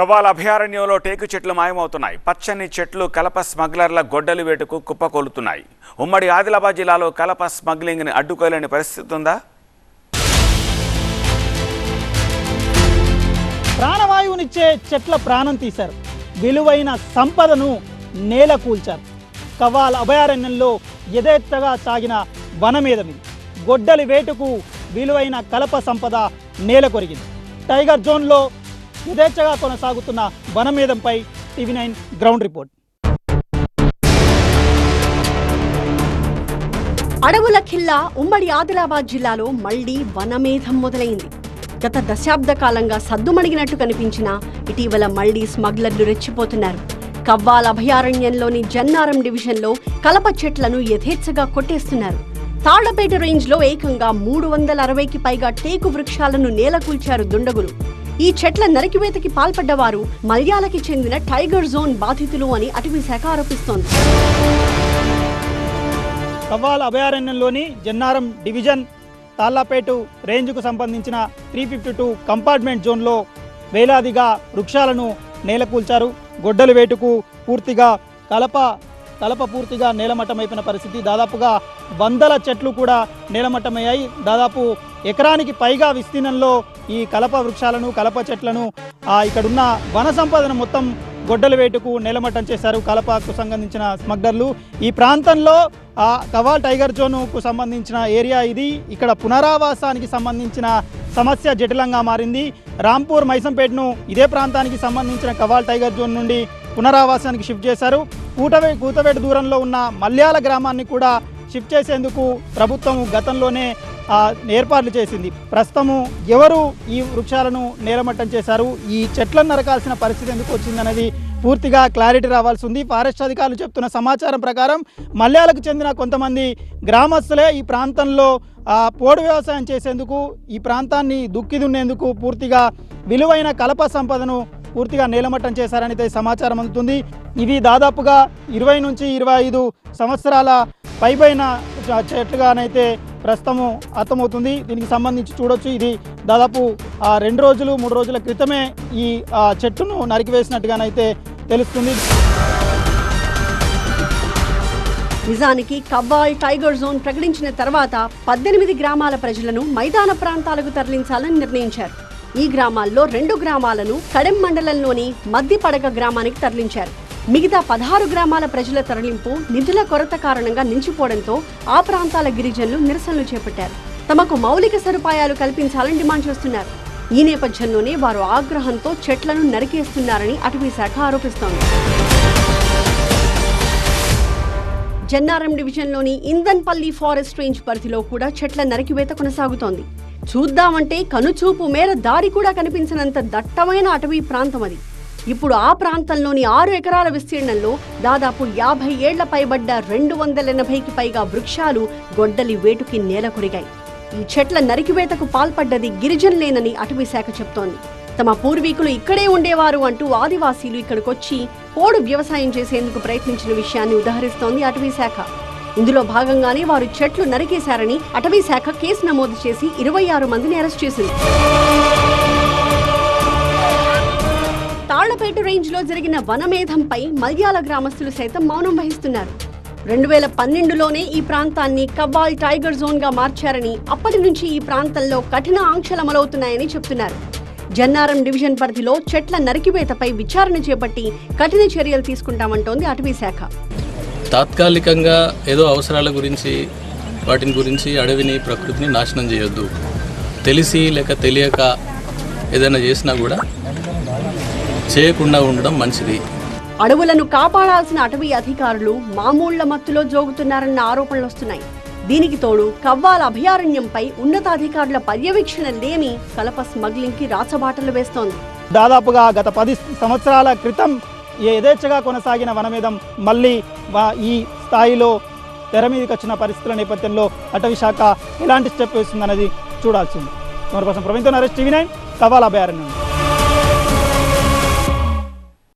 కవ్వాల అభయారణ్యంలో టేకు చెట్లు మాయమవుతున్నాయి. పచ్చని చెట్లు కలప స్మగ్లర్ల గొడ్డలి వేటుకు కుప్పకొలుతున్నాయి. ఉమ్మడి ఆదిలాబాద్ జిల్లాలో కలప స్మగ్లింగ్ని అడ్డుకోలేని పరిస్థితి ఉందా? ప్రాణవాయువునిచ్చే చెట్ల ప్రాణం తీశారు. విలువైన సంపదను నేల కూల్చారు. కవాల్ అభయారణ్యంలో యథేచ్ఛగా సాగిన వనమేదమి గొడ్డలి వేటుకు విలువైన కలప సంపద నేల కొరిగింది. టైగర్ జోన్లో యథేచ్ఛగా కొనసాగుతున్న వనమేధంపై టీవీ నైన్ గ్రౌండ్ రిపోర్ట్. అడవుల ఖిల్లా ఉమ్మడి ఆదిలాబాద్ జిల్లాలో మళ్ళీ వనమేధం మొదలైంది. గత దశాబ్ద కాలంగా సద్దుమణిగినట్టు కనిపించినా ఇటీవల మళ్ళీ స్మగ్లర్లు రెచ్చిపోతున్నారు. కవ్వాల్ అభయారణ్యంలోని జన్నారం డివిజన్లో కలప చెట్లను యథేచ్ఛగా కొట్టేస్తున్నారు. తాళ్ళపేట రేంజ్లో ఏకంగా మూడు వందల అరవైకి పైగా టేకు వృక్షాలను నేలకూల్చారు దుండగులు. ఈ చెట్ల నరికివేతకి పాల్పడ్డవారు మల్యాలకి చెందిన టైగర్ జోన్ బాధితులు అని అటవీ శాఖ ఆరోపిస్తోంది. కవ్వాల్ అభయారణ్యంలోని జన్నారం డివిజన్ తాళ్ళాపేట రేంజ్కు సంబంధించిన త్రీ ఫిఫ్టీ టూ కంపార్ట్మెంట్ జోన్లో వేలాదిగా వృక్షాలను నేలకూల్చారు. గొడ్డలి వేటుకు పూర్తిగా కలప కలప పూర్తిగా నేలమట్టమైపోయిన పరిస్థితి. దాదాపుగా వందల చెట్లు కూడా నేలమట్టమయ్యాయి. దాదాపు ఎకరానికి పైగా విస్తీర్ణంలో ఈ కలప వృక్షాలను కలప చెట్లను ఇక్కడున్న వన సంపదను మొత్తం గొడ్డల వేటుకు నేలమట్టం చేశారు కలపకు సంబంధించిన స్మగ్లర్లు. ఈ ప్రాంతంలో ఆ టైగర్ జోన్కు సంబంధించిన ఏరియా ఇది. ఇక్కడ పునరావాసానికి సంబంధించిన సమస్య జటిలంగా మారింది. రాంపూర్ మైసంపేటను ఇదే ప్రాంతానికి సంబంధించిన కవాల్ టైగర్ జోన్ నుండి పునరావాసానికి షిఫ్ట్ చేశారు. కూటవే కూతవేటు దూరంలో ఉన్న మల్యాల గ్రామాన్ని కూడా షిఫ్ట్ చేసేందుకు ప్రభుత్వం గతంలోనే ఏర్పాట్లు చేసింది. ప్రస్తుతము ఎవరు ఈ వృక్షాలను నేలమట్టం చేశారు ఈ చెట్లను నరకాల్సిన పరిస్థితి ఎందుకు వచ్చిందనేది పూర్తిగా క్లారిటీ రావాల్సి ఉంది. ఫారెస్ట్ అధికారులు చెప్తున్న సమాచారం ప్రకారం మల్యాలకు చెందిన కొంతమంది గ్రామస్తులే ఈ ప్రాంతంలో పోడు వ్యవసాయం చేసేందుకు ఈ ప్రాంతాన్ని దుక్కి దున్నేందుకు పూర్తిగా విలువైన కలప సంపదను పూర్తిగా నేలమట్టం చేశారని అయితే సమాచారం అందుతుంది. ఇవి దాదాపుగా ఇరవై నుంచి ఇరవై ఐదు సంవత్సరాల పైపైన చెట్లుగానైతే ప్రస్తుతము అర్థమవుతుంది. దీనికి సంబంధించి చూడొచ్చు. ఇది దాదాపు రెండు రోజులు మూడు రోజుల క్రితమే ఈ చెట్టును నరికివేసినట్టుగానైతే తెలుస్తుంది. నిజానికి కవ్వాల్ టైగర్ జోన్ ప్రకటించిన తర్వాత పద్దెనిమిది గ్రామాల ప్రజలను మైదాన ప్రాంతాలకు తరలించాలని నిర్ణయించారు. ఈ గ్రామాల్లో రెండు గ్రామాలను కడెం మండలంలోని మద్దిపడగ గ్రామానికి తరలించారు. మిగతా పదహారు గ్రామాల ప్రజల తరలింపు నిధుల కొరత కారణంగా నిలిచిపోవడంతో ఆ ప్రాంతాల గిరిజనులు నిరసనలు చేపట్టారు. తమకు మౌలిక సదుపాయాలు కల్పించాలని డిమాండ్ చేస్తున్నారు. ఈ నేపథ్యంలోనే వారు ఆగ్రహంతో చెట్లను నరికేస్తున్నారని అటవీ శాఖ ఆరోపిస్తోంది. జన్నారం డివిజన్లోని ఇందన్పల్లి ఫారెస్ట్ రేంజ్ పరిధిలో కూడా చెట్ల నరికివేత కొనసాగుతోంది. చూద్దామంటే కనుచూపు మేర దారి కూడా కనిపించినంత దట్టమైన అటవీ ప్రాంతం అది. ఇప్పుడు ఆ ప్రాంతంలోని ఆరు ఎకరాల విస్తీర్ణంలో దాదాపు యాభై ఏళ్ళ పైబడ్డ రెండు వందల ఎనభైకి పైగా వృక్షాలు గొడ్డలి వేటుకి నేలకొరిగాయి ఈ చెట్ల నరికివేతకు పాల్పడ్డది గిరిజనులేనని అటవీ శాఖ చెప్తోంది. తమ పూర్వీకులు ఇక్కడే ఉండేవారు అంటూ ఆదివాసీలు ఇక్కడికొచ్చి పోడు వ్యవసాయం చేసేందుకు ప్రయత్నించిన విషయాన్ని ఉదహరిస్తోంది అటవీ శాఖ. ఇందులో భాగంగానే వారు చెట్లు నరికేశారని అటవీ శాఖ కేసు నమోదు చేసి ఇరవై ఆరు మందిని అరెస్ట్ చేసింది. తాళ్ళపేట రేంజ్లో జరిగిన వనమేధంపై మల్యాల గ్రామస్తులు సైతం మౌనం వహిస్తున్నారు. రెండు వేల పన్నెండులోనే ఈ ప్రాంతాన్ని కవ్వాల్ టైగర్ జోన్గా మార్చారని అప్పటి నుంచి ఈ ప్రాంతంలో కఠిన ఆంక్షలు అమలవుతున్నాయని చెప్తున్నారు. జన్నారం డివిజన్ పరిధిలో చెట్ల నరికివేతపై విచారణ చేపట్టి కఠిన చర్యలు తీసుకుంటామంటోంది అటవీ శాఖ. తాత్కాలికంగా ఏదో అవసరాల గురించి వాటిని గురించి అడవిని ప్రకృతిని నాశనం చేయొద్దు. తెలిసి లేక తెలియక ఏదైనా చేసినా కూడా చేయకుండా ఉండడం మంచిది. అడవులను కాపాడాల్సిన అటవీ అధికారులు మామూళ్ళ మత్తులో జోగుతున్నారన్న ఆరోపణలు వస్తున్నాయి. దీనికి తోడు కవ్వాల అభయారణ్యంపై ఉన్నతాధికారుల పర్యవేక్షణ లేమి కలప స్మగ్లింగ్కి రాచబాటలు వేస్తోంది. దాదాపుగా గత పది సంవత్సరాల క్రితం యథేచ్ఛగా కొనసాగిన వనమేధం మళ్ళీ ఈ స్థాయిలో తెర మీదకి వచ్చిన పరిస్థితుల నేపథ్యంలో అటవీ శాఖ ఎలాంటి స్టెప్ వేస్తుందనేది చూడాల్సింది. మన కోసం నరేష్ టీవీ నైన్ కవాల్ అభయారణ్యం.